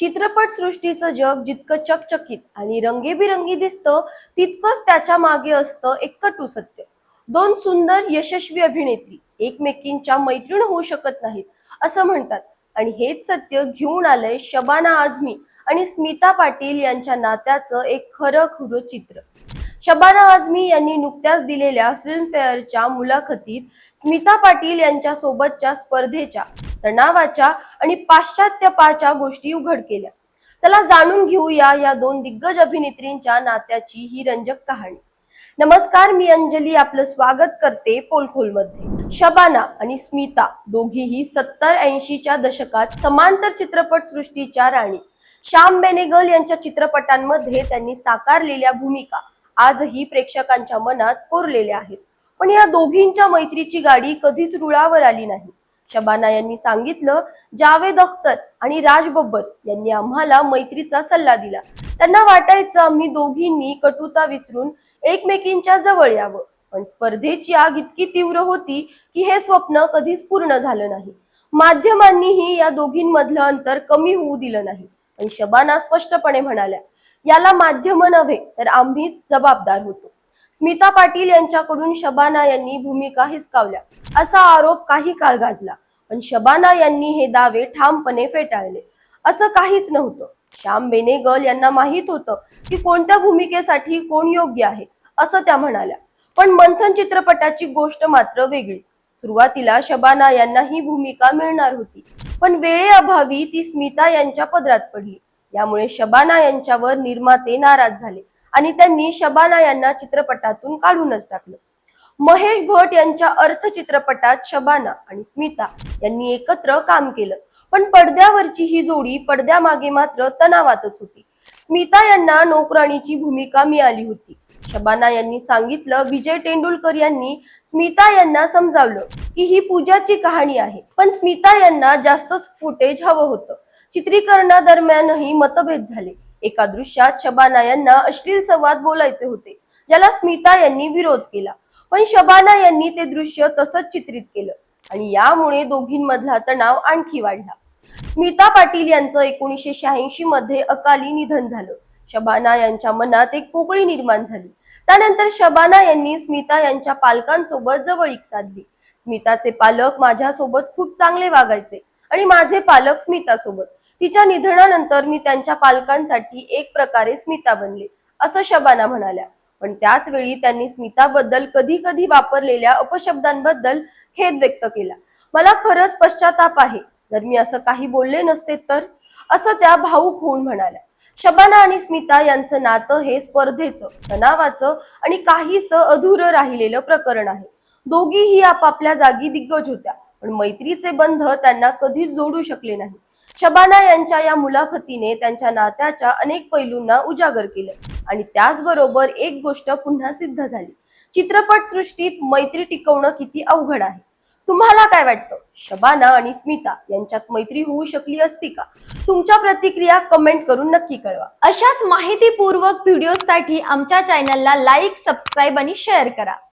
चित्रपट सृष्टीचं जग जितकं चकचकीत आणि रंगेबिरंगी दिसतं तितकंच त्याच्यामागे असतं एक कटू सत्य. दोन सुंदर यशस्वी अभिनेत्री एकमेकींच्या मैत्रीण होऊ शकत नाहीत असं म्हणतात. आणि हेच सत्य घेऊन आलंय शबाना आझमी आणि स्मिता पाटील यांच्या नात्याचं एक खरं खुरं चित्र. शबाना आझमी यांनी नुकत्याच दिलेल्या फिल्मफेअरच्या मुलाखतीत स्मिता पाटील यांच्या सोबतच्या स्पर्धेच्या तणावाच्या आणि पाश्चात्यपाच्या गोष्टी उघड केल्या. चला जाणून घेऊया या दोन दिग्गज अभिनेत्रींच्या नात्याची ही रंजक कहाणी. नमस्कार मी अंजली. आपलं स्वागत करते पोलखोलमध्ये. शबाना आणि स्मिता दोघीही सत्तर ऐंशीच्या दशकात समांतर चित्रपट सृष्टीच्या राणी. श्याम बेनेगल यांच्या चित्रपटांमध्ये त्यांनी साकारलेल्या भूमिका आजही प्रेक्षकांच्या मनात कोरलेल्या आहेत. पण या दोघींच्या मैत्रीची गाडी कधीच रुळावर आली नाही. शबाना यांनी सांगितलं जावेद अख्तर आणि राज बब्बर यांनी आम्हाला मैत्रीचा सल्ला दिला. त्यांना वाटायचं आम्ही दोघींनी कटुता विसरून एकमेकींच्या जवळ यावं. पण स्पर्धेची आग इतकी तीव्र होती की हे स्वप्न कधीच पूर्ण झालं नाही. माध्यमांनीही या दोघींमधलं अंतर कमी होऊ दिलं नाही. पण शबाना स्पष्टपणे म्हणाल्या याला माध्यम नव्हे तर आम्हीच जबाबदार होतो. स्मिता पाटील यांच्याकडून शबाना यांनी भूमिका हिसकावल्या. असा आरोप काही काळ गाजला. पण शबाना यांनी हे दावे ठामपणे फेटाळले. असं काहीच नव्हतं. श्याम बेनेगल यांना माहीत होतं की कोणत्या भूमिकेसाठी कोण योग्य आहे असं त्या म्हणाल्या. पण मंथन चित्रपटाची गोष्ट मात्र वेगळी. सुरुवातीला शबाना यांना ही भूमिका मिळणार होती. पण वेळेअभावी ती स्मिता यांच्या पदरात पडली. यामुळे शबाना यांच्यावर निर्माते नाराज झाले. आणि त्यांनी शबाना यांना चित्रपटातून काढूनच टाकलं. महेश भट यांच्या अर्थ चित्रपटात शबाना आणि स्मिता यांनी एकत्र काम केलं. पण पडद्यावरची ही जोडी पडद्यामागे मात्र तणावातच होती. स्मिता यांना नोकराणीची भूमिका मिळाली होती. शबाना यांनी सांगितलं विजय तेंडुलकर यांनी स्मिता यांना समजावलं की ही पूजाची कहाणी आहे. पण स्मिता यांना जास्तच फुटेज हवं होतं. चित्रीकरणादरम्यानही मतभेद झाले. एका दृश्यात शबाना यांना अश्लील संवाद बोलायचे होते ज्याला स्मिता यांनी विरोध केला. पण शबाना यांनी ते दृश्य तसंच चित्रित केलं आणि यामुळे दोघींमधला तणाव आणखी वाढला. स्मिता पाटील यांचं एकोणीसशे शहाऐंशी मध्ये अकाली निधन झालं. शबाना यांच्या मनात एक पोकळी निर्माण झाली. त्यानंतर शबाना यांनी स्मिता यांच्या पालकांसोबत जवळीक साधली. स्मिताचे पालक माझ्यासोबत खूप चांगले वागायचे आणि माझे पालक स्मितासोबत. तिच्या निधनानंतर मी त्यांच्या पालकांसाठी एक प्रकारे स्मिता बनले असं शबाना म्हणाल्या. पण त्याच वेळी त्यांनी स्मिताबद्दल कधी कधी वापरलेल्या अपशब्दांबद्दल खेद व्यक्त केला. मला खरंच पश्चाताप आहे. जर मी असं काही बोलले नसते तर? असं त्या भाऊक होऊन म्हणाल्या. शबाना आणि स्मिता यांचं नातं हे स्पर्धेचं तणावाचं आणि काहीस अधुरं राहिलेलं प्रकरण आहे. दोघीही आपापल्या जागी दिग्गज होत्या. पण मैत्रीचे बंध त्यांना कधीच जोडू शकले नाही. शबाना यांच्या या मुलाखतीने त्यांच्या नात्याच्या अनेक पैलूंना उजागर केलं. आणि त्याचबरोबर एक गोष्ट पुन्हा सिद्ध झाली. चित्रपट सृष्टीत मैत्री टिकवणं किती अवघड आहे. तुम्हाला काय वाटतं? शबाना आणि स्मिता यांच्यात मैत्री होऊ शकली असती का? तुमच्या प्रतिक्रिया कमेंट करून नक्की कळवा. अशाच माहितीपूर्वक व्हिडिओसाठी आमच्या चॅनलला लाईक सबस्क्राईब आणि शेअर करा.